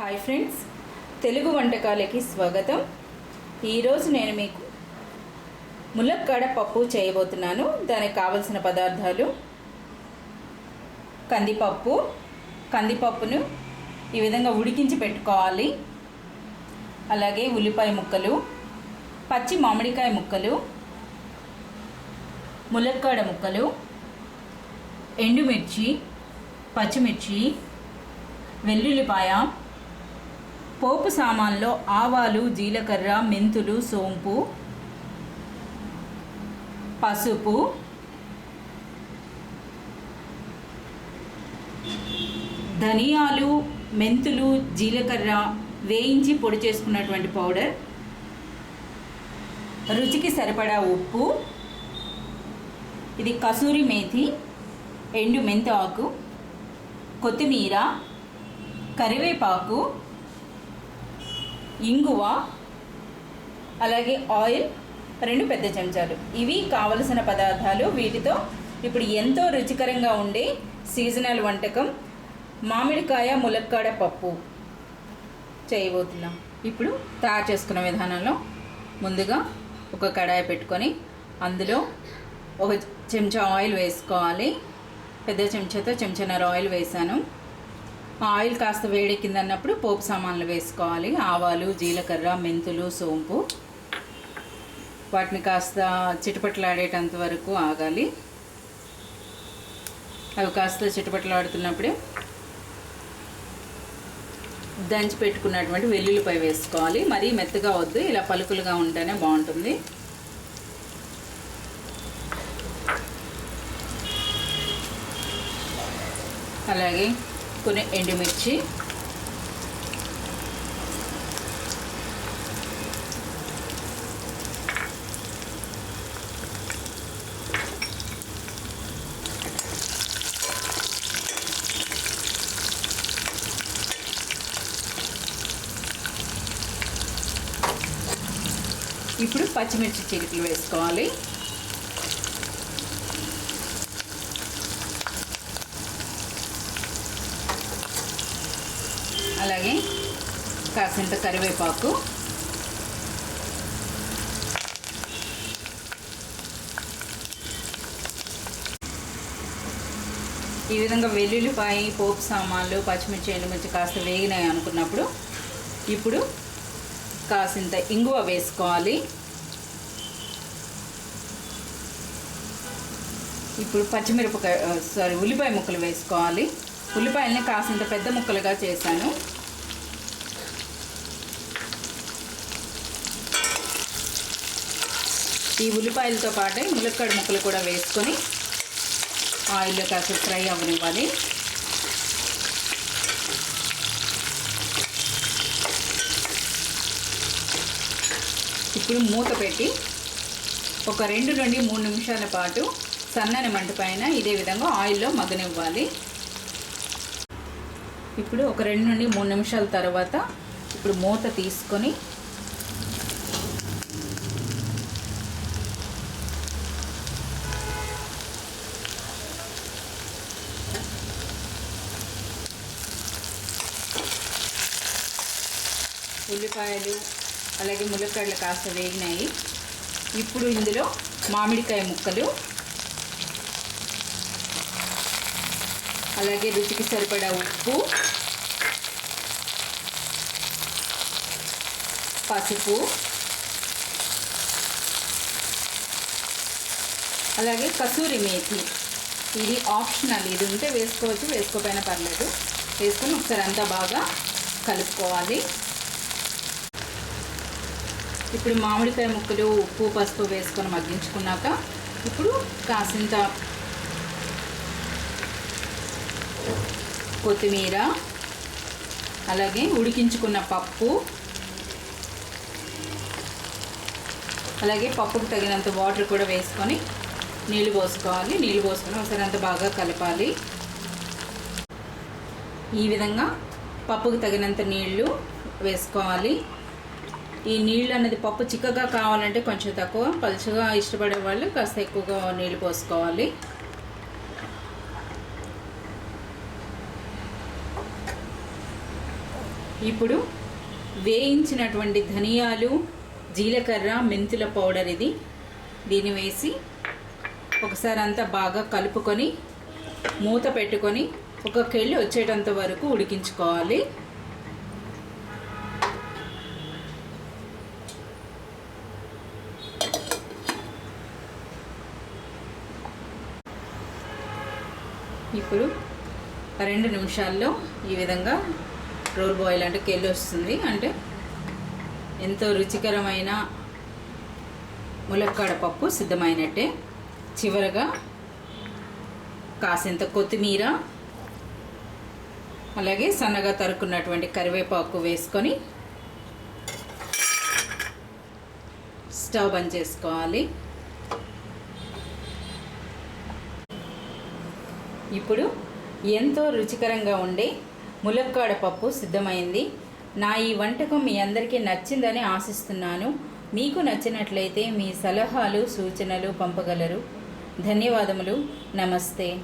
Hi friends Telugu వంటకాలకి స్వాగతం. ఈరోజు నేను మీకు ములక్కాడ పప్పు చేయబోతున్నాను. దానికి కావలసిన పదార్థాలు కందిపప్పు కందిపప్పును ఈ విధంగా ఉడికించి పెట్టుకోవాలి. అలాగే ఉల్లిపాయ ముక్కలు పచ్చి మామిడికాయ ముక్కలు ములక్కాడ ముక్కలు ఎండుమిర్చి పచ్చిమిర్చి వెల్లుల్లిపాయ పోపు సామాన్లో ఆవాలు జీలకర్ర మెంతులు సోంపు పసుపు ధనియాలు మెంతులు జీలకర్ర వేయించి పొడి చేసుకున్నటువంటి పౌడర్. రుచికి సరిపడా ఉప్పు. ఇది కసూరి మేథి ఎండు మెంతి ఆకు కొత్తిమీర కరివేపాకు ఇంగువ అలాగే ఆయిల్ రెండు పెద్ద చెంచాలు. ఇవి కావలసిన పదార్థాలు. వీటితో ఇప్పుడు ఎంతో రుచికరంగా ఉండే సీజనల్ వంటకం మామిడికాయ ములక్కాడ పప్పు చేయబోతున్నాం. ఇప్పుడు తయారు చేసుకున్న విధానంలో ముందుగా ఒక కడాయి పెట్టుకొని అందులో ఒక చెంచా ఆయిల్ వేసుకోవాలి. పెద్ద చెంచాతో చెంచాన్నర ఆయిల్ వేసాను. ఆయిల్ కాస్త వేడెక్కిందన్నప్పుడు పోపు సామాన్లు వేసుకోవాలి. ఆవాలు జీలకర్ర మెంతులు సోంపు. వాటిని కాస్త చిటపట్లాడేటంత వరకు ఆగాలి. అవి కాస్త చిటపట్లాడుతున్నప్పుడే దంచి పెట్టుకున్నటువంటి వెల్లుల్లిపై వేసుకోవాలి. మరీ మెత్తగా వద్దు ఇలా పలుకులుగా ఉంటేనే బాగుంటుంది. అలాగే కొన్ని ఎండుమిర్చి. ఇప్పుడు పచ్చిమిర్చి చిరుకులు వేసుకోవాలి. అలాగే కాసింత కరివేపాకు. ఈ విధంగా వెల్లుల్లిపాయ పోపు సామాన్లు పచ్చిమిర్చి ఎండుమిర్చి కాస్త వేగినాయి అనుకున్నప్పుడు ఇప్పుడు కాసింత ఇంగువ వేసుకోవాలి. ఇప్పుడు పచ్చిమిరపకాయ సారీ ఉల్లిపాయ ముక్కలు వేసుకోవాలి. ఉల్లిపాయలని కాసింత పెద్ద ముక్కలుగా చేశాను. ఈ ఉల్లిపాయలతో పాటే ములక్కాడ ముక్కలు కూడా వేసుకొని ఆయిల్లో కాస్త ఫ్రై అవ్వనివ్వాలి. ఇప్పుడు మూత పెట్టి ఒక రెండు నుండి మూడు నిమిషాల పాటు సన్నని మంట పైన ఇదే విధంగా ఆయిల్లో మగ్గనివ్వాలి. ఇప్పుడు ఒక రెండు నుండి మూడు నిమిషాల తర్వాత ఇప్పుడు మూత తీసుకొని ఉల్లిపాయలు అలాగే ములక్కాడలు కాస్త వేగినాయి. ఇప్పుడు ఇందులో మామిడికాయ ముక్కలు అలాగే రుచికి సరిపడా ఉప్పు పసుపు అలాగే కసూరి మేతి. ఇది ఆప్షనల్ ఇది ఉంటే వేసుకోవచ్చు వేసుకోకపోయినా పర్లేదు. వేసుకొని ఒకసారి అంతా బాగా కలుపుకోవాలి. ఇప్పుడు మామిడికాయ ముక్కలు ఉప్పు పసుపు వేసుకొని మగ్గించుకున్నాక ఇప్పుడు కాసింత కొత్తిమీర అలాగే ఉడికించుకున్న పప్పు అలాగే పప్పుకు తగినంత వాటర్ కూడా వేసుకొని నీళ్ళు పోసుకోవాలి. నీళ్ళు పోసుకొని ఒకసారి అంత బాగా కలపాలి. ఈ విధంగా పప్పుకు తగినంత నీళ్ళు వేసుకోవాలి. ఈ నీళ్ళు అనేది పప్పు చిక్కగా కావాలంటే కొంచెం తక్కువ పలుచగా ఇష్టపడే వాళ్ళు కాస్త ఎక్కువగా నీళ్ళు పోసుకోవాలి. ఇప్పుడు వేయించినటువంటి ధనియాలు జీలకర్ర మెంతుల పౌడర్ ఇది. దీన్ని వేసి ఒకసారి అంతా బాగా కలుపుకొని మూత పెట్టుకొని ఒక కెళ్ళి వచ్చేటంత వరకు ఉడికించుకోవాలి. ఇప్పుడు రెండు నిమిషాల్లో ఈ విధంగా రోల్ బాయిల్ అంటే కెళ్ళి వస్తుంది. అంటే ఎంతో రుచికరమైన ములక్కాడ పప్పు సిద్ధమైనట్టే. చివరగా కాసింత కొత్తిమీర అలాగే సన్నగా తరుక్కున్నటువంటి కరివేపాకు వేసుకొని స్టవ్ బంద్ చేసుకోవాలి. ఇప్పుడు ఎంతో రుచికరంగా ఉండే ములక్కాడ పప్పు సిద్ధమైంది. నా ఈ వంటకం మీ అందరికీ నచ్చిందని ఆశిస్తున్నాను. మీకు నచ్చినట్లయితే మీ సలహాలు సూచనలు పంపగలరు. ధన్యవాదములు. నమస్తే.